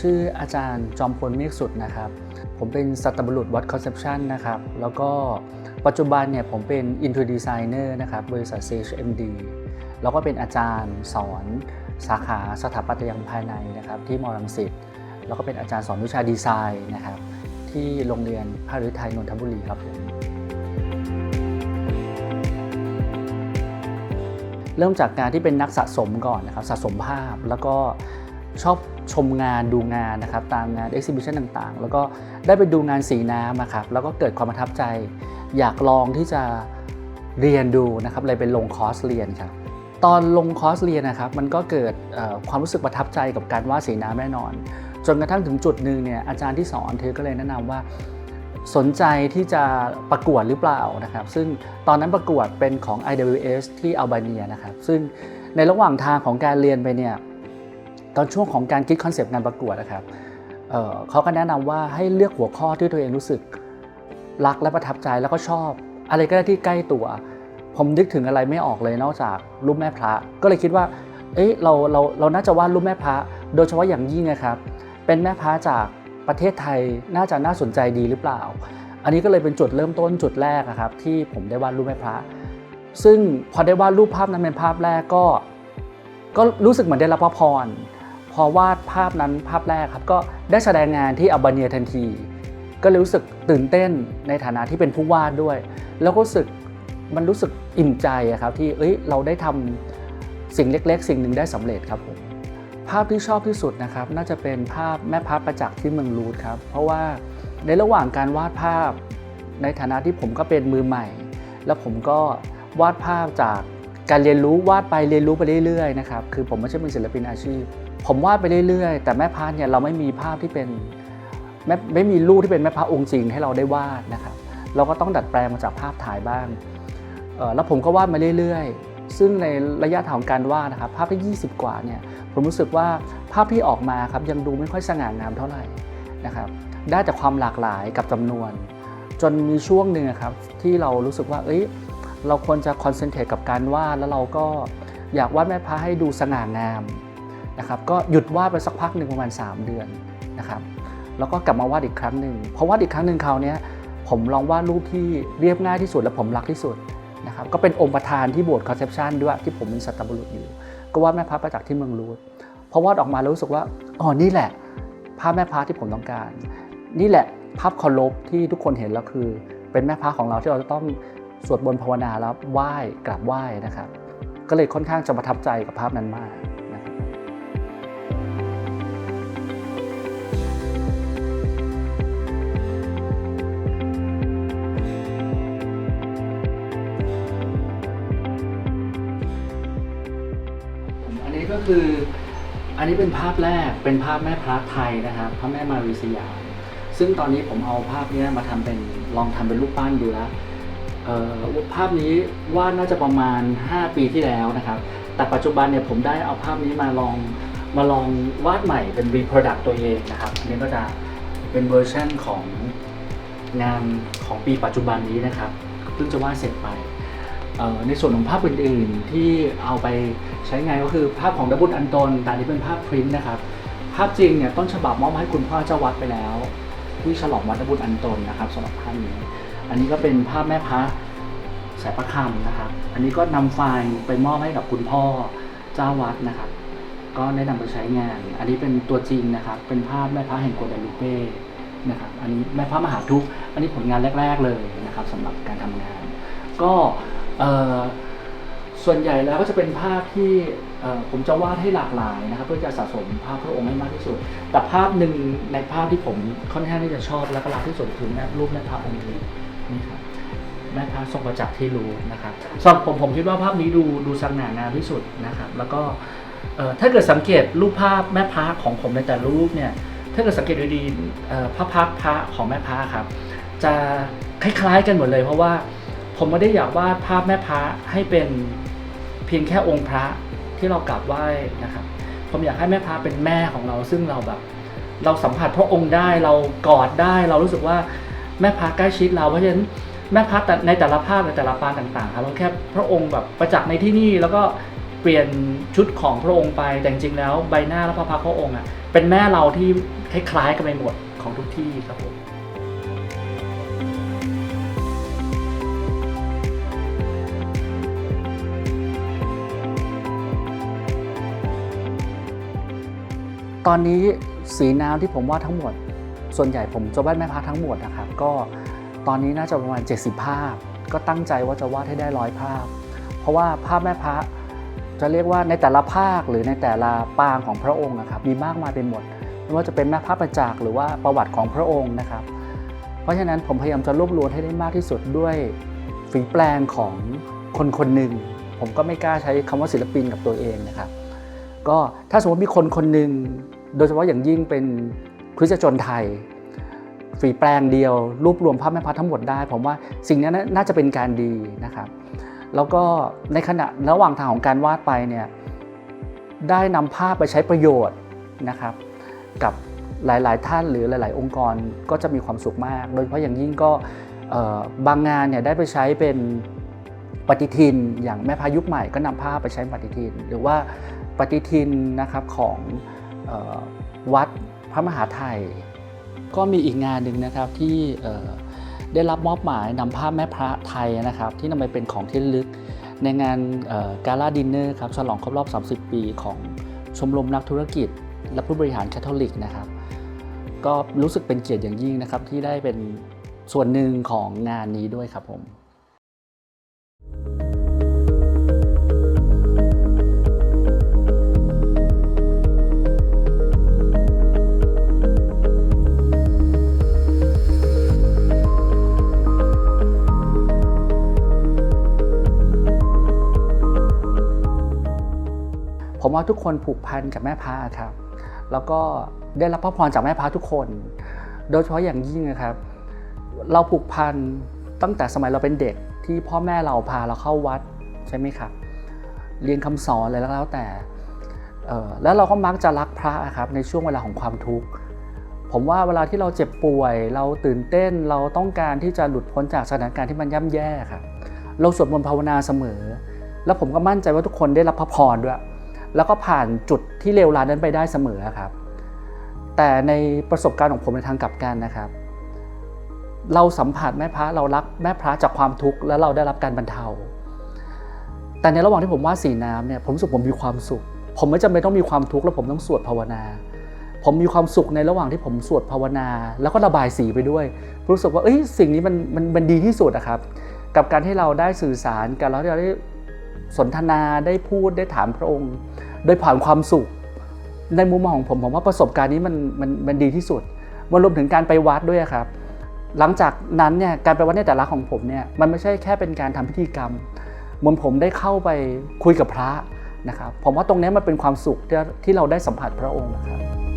ชื่ออาจารย์จอมพลเมฆสุดนะครับ ผมเป็นสัตบุรุษวัดคอนเซปชันนะครับ แล้วก็ปัจจุบันเนี่ยผมเป็น Interior Designer นะครับบริษัท CHMD แล้วก็เป็นอาจารย์สอนสาขาสถาปัตยกรรมภายในนะครับที่มอรังสิตแล้วก็เป็นอาจารย์สอนวิชาดีไซน์นะครับที่โรงเรียนพระฤทัยนนทบุรีครับผมเริ่มจากการที่เป็นนักสะสมก่อนนะครับสะสมภาพแล้วก็ ชอบชมงานดูงานนะครับตามงาน exhibition ต่างๆ แล้วก็ได้ไปดูงานสีน้ำนะครับแล้วก็เกิดความประทับใจ อยากลองที่จะเรียนดูนะครับเลยเป็นลงคอร์สเรียนครับตอนลงคอร์สเรียนนะครับมันก็เกิดความรู้สึกประทับใจกับการวาดสีน้ำแน่นอน จนกระทั่งถึงจุดหนึ่งเนี่ยอาจารย์ที่สอนเธอก็เลยแนะนำว่าสนใจที่จะประกวดหรือเปล่านะครับ ซึ่งตอนนั้นประกวดเป็นของ IWS ที่อัลบาเนียนะครับ ซึ่งในระหว่างทางของการเรียนไปเนี่ย ตอนช่วงของการคิดคอนเซปต์งานประกวดนะครับเเขาก็แนะนำว่าให้เลือกหัวข้อที่ตัวเองรู้สึกรักและประทับใจแล้วก็ชอบ อะไรก็ได้ที่ใกล้ตัว ผมนึกถึงอะไรไม่ออกเลยนอกจากรูปแม่พระ ก็เลยคิดว่า เอ้ยเราเราเราน่าจะวาดรูปแม่พระ โดยเฉพาะอย่างยิ่งนะครับ เป็นแม่พระจากประเทศไทยน่าจะน่าสนใจดีหรือเปล่า อันนี้ก็เลยเป็นจุดเริ่มต้นจุดแรกนะครับ ที่ผมได้วาดรูปแม่พระ ซึ่งพอได้วาดรูปภาพนั้นเป็นภาพแรกก็ ก็รู้สึกเหมือนได้รับพระพร อวาดภาพนั้นภาพแรกครับก็ได้แสดงงานที่อัลบาเนียทันที ก็เลยรู้สึกตื่นเต้นในฐานะที่เป็นผู้วาดด้วย แล้วก็รู้สึกมันรู้สึกอิ่มใจครับที่เอ้ยเราได้ทำสิ่งเล็ก ๆ สิ่งหนึ่งได้สำเร็จครับผมภาพที่ชอบที่สุดนะครับ น่าจะเป็นภาพแม่พระประจักษ์ที่เมืองรูทครับ เพราะว่าในระหว่างการวาดภาพ ในฐานะที่ผมก็เป็นมือใหม่ แล้วผมก็วาดภาพจากการเรียนรู้วาดไปเรียนรู้ไปเรื่อยๆนะครับคือผมไม่ใช่เป็นศิลปินอาชีพ ผมวาดไปเรื่อยๆ แต่แม่พระเนี่ยเราไม่มีภาพที่เป็นไม่ไม่มีรูปที่เป็นแม่พระองค์จริงให้เราได้วาดนะครับ เราก็ต้องดัดแปลงมาจากภาพถ่ายบ้างแล้วผมก็วาดมาเรื่อยๆ ซึ่งในระยะทางของการวาดนะครับภาพที่ 20 กว่าเนี่ยผมรู้สึกว่าภาพที่ออกมาครับยังดูไม่ค่อยสง่างามเท่าไหร่นะครับได้แต่ความหลากหลายกับจำนวน จนมีช่วงหนึ่งครับที่เรารู้สึกว่าเอ้ยเราควรจะคอนเซนเทรตกับการวาดแล้วเราก็อยากวาดแม่พระให้ดูสง่างาม นะครับก็หยุดวาดไปสักพักหนึ่งประมาณ 3 เดือนนะครับแล้วก็กลับมาวาดอีกครั้งหนึ่งเพอวาดอีกครั้งหนึ่งคราวเนี้ยผมลองวาดรูปที่เรียบง่ายที่สุดและผมรักที่สุดนะครับก็เป็นองค์ประธานที่โบสถ์คอนเซปชันด้วยที่ผมเป็นสัตบุรุษอยู่ ก็วาดแม่พระประจักษ์ที่เมืองรูทพอวาดออกมาแล้วรู้สึกว่าอ๋อนี่แหละภาพแม่พระที่ผมต้องการ นี่แหละภาพเคารพที่ทุกคนเห็นแล้วคือ เป็นแม่พระของเราที่เราจะต้องสวดบนภาวนาแล้วไหว้กราบไหว้นะครับ ก็เลยค่อนข้างจะประทับใจกับภาพนั้นมาก คือ อันนี้เป็นภาพแรกเป็นภาพแม่พระไทยนะครับพระแม่มารีสยามซึ่งตอนนี้ผมเอาภาพนี้มาทำเป็นลองทำเป็นรูปปั้นดูแล้วภาพนี้วาดน่าจะประมาณ 5 ปีที่แล้วนะครับ แต่ปัจจุบันเนี่ยผมได้เอาภาพนี้มาลองมาลองวาดใหม่เป็น reproduct ตัวเองนะครับอันนี้ก็จะเป็นเวอร์ชันของงานของปีปัจจุบันนี้นะครับเพิ่งจะวาดเสร็จไป ในส่วนของภาพอื่นๆ ที่เอาไปใช้งานก็คือภาพของดับบุญอันตนแต่นี้เป็นภาพพริ้นนะครับ ภาพจริงเนี่ยต้นฉบับมอบให้คุณพ่อเจ้าวัดไปแล้ว ที่ฉลองวัดดับบุญอันตนนะครับสำหรับภาพนี้ อันนี้ก็เป็นภาพแม่พระสายประคำนะครับ อันนี้ก็นำไฟล์ไปมอบให้กับคุณพ่อเจ้าวัดนะครับ ก็ได้นำไปใช้งาน อันนี้เป็นตัวจริงนะครับ เป็นภาพแม่พระแห่งโกดาลูเป้นะครับ อันนี้แม่พระมหาทุกข์อันนี้ผลงานแรก ๆเลยนะครับสำหรับการทำงาน ก็ ส่วนใหญ่แล้วก็จะเป็นภาพที่ผมจะวาดให้หลากหลายนะครับ เพื่อจะสะสมภาพพระองค์ให้มากที่สุด แต่ภาพหนึ่งในภาพที่ผมค่อนข้างที่จะชอบและก็รักที่สุดคือแม่รูปแม่พระองค์นี้นี่ครับแม่พระทรงประจักษ์ที่รู้นะครับสำหรับผมผมคิดว่าภาพนี้ดูดูสง่างามที่สุดนะครับ แล้วก็ถ้าเกิดสังเกตรูปภาพแม่พระของผมในแต่ละรูปเนี่ยถ้าเกิดสังเกตดูดีๆพระพักพระของแม่พระครับ จะคล้ายๆกันหมดเลยเพราะว่า ผมไม่ได้อยากวาดภาพแม่พระให้เป็นเพียงแค่องค์พระที่เรากราบไหว้นะครับ ผมอยากให้แม่พระเป็นแม่ของเรา ซึ่งเราแบบ เราสัมผัสพระองค์ได้เรากอดได้ เรารู้สึกว่าแม่พระใกล้ชิดเราเพราะฉะนั้นแม่พระแต่ในแต่ละภาพในแต่ละปางต่างๆครับเราแค่พระองค์แบบประจักษ์ในที่นี่แล้วก็เปลี่ยนชุดของพระองค์ไปแต่จริงๆแล้วใบหน้าและพระพักพระองค์อะเป็นแม่เราที่คล้ายๆกันไปหมดของทุกที่ครับผม ตอนนี้สีน้ำที่ผมวาดทั้งหมด ส่วนใหญ่ผมจะวาดแม่พระทั้งหมดนะครับก็ตอนนี้น่าจะประมาณ 70 ภาพ ก็ตั้งใจว่าจะวาดให้ได้ร้อยภาพ เพราะว่าภาพแม่พระจะเรียกว่าในแต่ละภาคหรือในแต่ละปางของพระองค์นะครับมีมากมายไปหมดไม่ว่าจะเป็นแม่พระประจักษ์หรือว่าประวัติของพระองค์นะครับ เพราะฉะนั้นผมพยายามจะรวบรวมให้ได้มากที่สุดด้วยฝีแปลงของคนคนหนึ่งผมก็ไม่กล้าใช้คำว่าศิลปินกับตัวเองนะครับ ก็ถ้าสมมติมีคนคนหนึ่ง โดยเฉพาะอย่างยิ่งเป็นคริสตชนไทย ฝีแปลงเดียว รวบรวมภาพแม่พัดทั้งหมดได้ ผมว่าสิ่งนี้น่าน่าจะเป็นการดีนะครับ แล้วก็ในขณะระหว่างทางของการวาดไปเนี่ยได้นำภาพไปใช้ประโยชน์นะครับ กับหลาย ๆ ท่านหรือหลาย ๆ องค์กรก็จะมีความสุขมาก โดยเฉพาะอย่างยิ่งก็บางงานเนี่ยได้ไปใช้เป็นปฏิทิน อย่างแม่พายุคใหม่ก็นำภาพไปใช้ปฏิทิน หรือว่าปฏิทินนะครับของ วัดพระมหาไทย ก็มีอีกงานหนึ่งนะครับที่ได้รับมอบหมายนำภาพแม่พระไทยนะครับ ที่นำไปเป็นของที่ลึกในงานกาลาดินเนอร์ครับฉลองครบรอบ 30 ปีของชมรมนักธุรกิจ และผู้บริหารแคทอลิกนะครับ ก็รู้สึกเป็นเกียรติอย่างยิ่งนะครับที่ได้เป็นส่วนหนึ่งของงานนี้ด้วยครับผม ผมว่าทุกคนผูกพันกับแม่พระครับ แล้วก็ได้รับพระพรจากแม่พระทุกคน โดยเฉพาะอย่างยิ่งนะครับ เราผูกพันตั้งแต่สมัยเราเป็นเด็กที่พ่อแม่เราพาเราเข้าวัดใช่ไหมครับ เรียนคำสอนอะไรแล้วแต่ แล้วเราก็มักจะรักพระครับในช่วงเวลาของความทุกข์ ผมว่าเวลาที่เราเจ็บป่วย เราตื่นเต้นเราต้องการที่จะหลุดพ้นจากสถานการณ์ที่มันย่ำแย่ครับ เราสวดมนต์ภาวนาเสมอ แล้วผมก็มั่นใจว่าทุกคนได้รับพระพรด้วย แล้วก็ผ่านจุดที่เลวร้ายนั้นไปได้เสมอครับ แต่ในประสบการณ์ของผมในทางกลับกันนะครับ เราสัมผัสแม่พระเรารักแม่พระจากความทุกข์แล้วเราได้รับการบรรเทา แต่ในระหว่างที่ผมวาดสีน้ำเนี่ยผมรู้สึกผมมีความสุข ผมไม่จำเป็นต้องมีความทุกข์แล้วผมต้องสวดภาวนา ผมมีความสุขในระหว่างที่ผมสวดภาวนา แล้วก็ระบายสีไปด้วยรู้สึกว่าเอ้ยสิ่งนี้มันมันมันดีที่สุดนะครับ กับการที่เราได้สื่อสารกันแล้วที่เราได้ สนทนาได้พูดได้ถามพระองค์โดยผ่านความสุข ในมุมมองของผมผมว่าประสบการณ์นี้มันมันมันดีที่สุดมันรวมถึงการไปวัดด้วยครับ หลังจากนั้นเนี่ยการไปวัดในแต่ละของผมเนี่ยมันไม่ใช่แค่เป็นการทำพิธีกรรมเหมือนผมได้เข้าไปคุยกับพระนะครับผมว่าตรงนี้มันเป็นความสุขที่เราได้สัมผัสพระองค์นะครับ